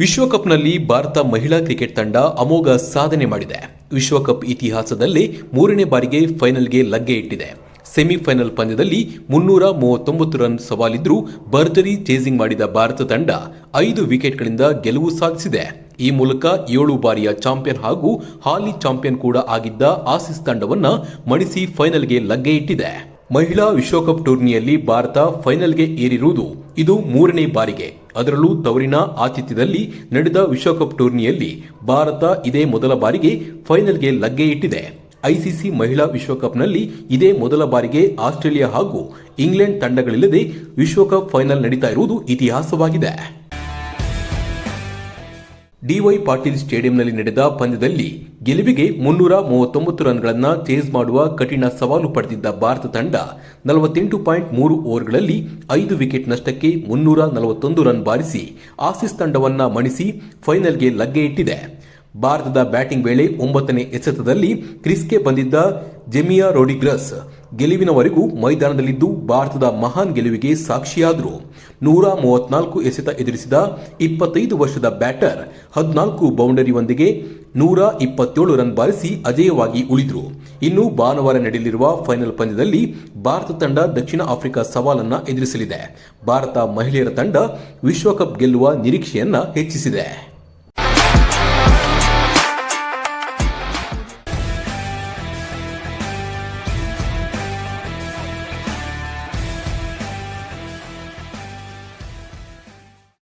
ವಿಶ್ವಕಪ್ನಲ್ಲಿ ಭಾರತ ಮಹಿಳಾ ಕ್ರಿಕೆಟ್ ತಂಡ ಅಮೋಘ ಸಾಧನೆ ಮಾಡಿದೆ. ವಿಶ್ವಕಪ್ ಇತಿಹಾಸದಲ್ಲಿ ಮೂರನೇ ಬಾರಿಗೆ ಫೈನಲ್ಗೆ ಲಗ್ಗೆ ಇಟ್ಟಿದೆ. ಸೆಮಿಫೈನಲ್ ಪಂದ್ಯದಲ್ಲಿ ಮುನ್ನೂರ ಮೂವತ್ತೊಂಬತ್ತು ರನ್ ಸವಾಲಿದ್ರೂ ಭರ್ಜರಿ ಚೇಸಿಂಗ್ ಮಾಡಿದ ಭಾರತ ತಂಡ ಐದು ವಿಕೆಟ್ಗಳಿಂದ ಗೆಲುವು ಸಾಧಿಸಿದೆ. ಈ ಮೂಲಕ ಏಳು ಬಾರಿಯ ಚಾಂಪಿಯನ್ ಹಾಗೂ ಹಾಲಿ ಚಾಂಪಿಯನ್ ಕೂಡ ಆಗಿದ್ದ ಆಸಿಸ್ ತಂಡವನ್ನು ಮಣಿಸಿ ಫೈನಲ್ಗೆ ಲಗ್ಗೆ ಇಟ್ಟಿದೆ. ಮಹಿಳಾ ವಿಶ್ವಕಪ್ ಟೂರ್ನಿಯಲ್ಲಿ ಭಾರತ ಫೈನಲ್ಗೆ ಏರಿರುವುದು ಇದು ಮೂರನೇ ಬಾರಿಗೆ. ಅದರಲ್ಲೂ ತವರಿನ ಆತಿಥ್ಯದಲ್ಲಿ ನಡೆದ ವಿಶ್ವಕಪ್ ಟೂರ್ನಿಯಲ್ಲಿ ಭಾರತ ಇದೇ ಮೊದಲ ಬಾರಿಗೆ ಫೈನಲ್ಗೆ ಲಗ್ಗೆ ಇಟ್ಟಿದೆ. ಐಸಿಸಿ ಮಹಿಳಾ ವಿಶ್ವಕಪ್ನಲ್ಲಿ ಇದೇ ಮೊದಲ ಬಾರಿಗೆ ಆಸ್ಟ್ರೇಲಿಯಾ ಹಾಗೂ ಇಂಗ್ಲೆಂಡ್ ತಂಡಗಳಿಲ್ಲದೆ ವಿಶ್ವಕಪ್ ಫೈನಲ್ ನಡೀತಾ ಇರುವುದು ಇತಿಹಾಸವಾಗಿದೆ. ಡಿವೈ ಪಾಟೀಲ್ ಸ್ಟೇಡಿಯಂನಲ್ಲಿ ನಡೆದ ಪಂದ್ಯದಲ್ಲಿ ಗೆಲುವಿಗೆ ಮುನ್ನೂರ ಮೂವತ್ತೊಂಬತ್ತು ರನ್ಗಳನ್ನು ಚೇಸ್ ಮಾಡುವ ಕಠಿಣ ಸವಾಲು ಪಡೆದಿದ್ದ ಭಾರತ ತಂಡ ನಲವತ್ತೆಂಟು ಪಾಯಿಂಟ್ ಮೂರು ಓವರ್ಗಳಲ್ಲಿ ಐದು ವಿಕೆಟ್ ನಷ್ಟಕ್ಕೆ ಮುನ್ನೂರ ನಲವತ್ತೊಂದು ರನ್ ಬಾರಿಸಿ ಆಸಿಸ್ ತಂಡವನ್ನು ಮಣಿಸಿ ಫೈನಲ್ಗೆ ಲಗ್ಗೆ ಇಟ್ಟಿದೆ. ಭಾರತದ ಬ್ಯಾಟಿಂಗ್ ವೇಳೆ ಒಂಬತ್ತನೇ ಎಸೆತದಲ್ಲಿ ಕ್ರಿಸ್ಗೆ ಬಂದಿದ್ದ ಜೆಮಿಯಾ ರೋಡಿಗ್ರಸ್ ಗೆಲುವಿನವರೆಗೂ ಮೈದಾನದಲ್ಲಿದ್ದು ಭಾರತದ ಮಹಾನ್ ಗೆಲುವಿಗೆ ಸಾಕ್ಷಿಯಾದರು. ನೂರ ಮೂವತ್ನಾಲ್ಕು ಎಸೆತ ಎದುರಿಸಿದ ಇಪ್ಪತ್ತೈದು ವರ್ಷದ ಬ್ಯಾಟರ್, ಹದಿನಾಲ್ಕು ಬೌಂಡರಿಯೊಂದಿಗೆ ನೂರ ಇಪ್ಪತ್ತೇಳು ರನ್ ಬಾರಿಸಿ ಅಜೇಯವಾಗಿ ಉಳಿದರು. ಇನ್ನು ಭಾನುವಾರ ನಡೆಯಲಿರುವ ಫೈನಲ್ ಪಂದ್ಯದಲ್ಲಿ ಭಾರತ ತಂಡ ದಕ್ಷಿಣ ಆಫ್ರಿಕಾ ಸವಾಲನ್ನ ಎದುರಿಸಲಿದೆ. ಭಾರತ ಮಹಿಳೆಯರ ತಂಡ ವಿಶ್ವಕಪ್ ಗೆಲ್ಲುವ ನಿರೀಕ್ಷೆಯನ್ನ ಹೆಚ್ಚಿಸಿದೆ.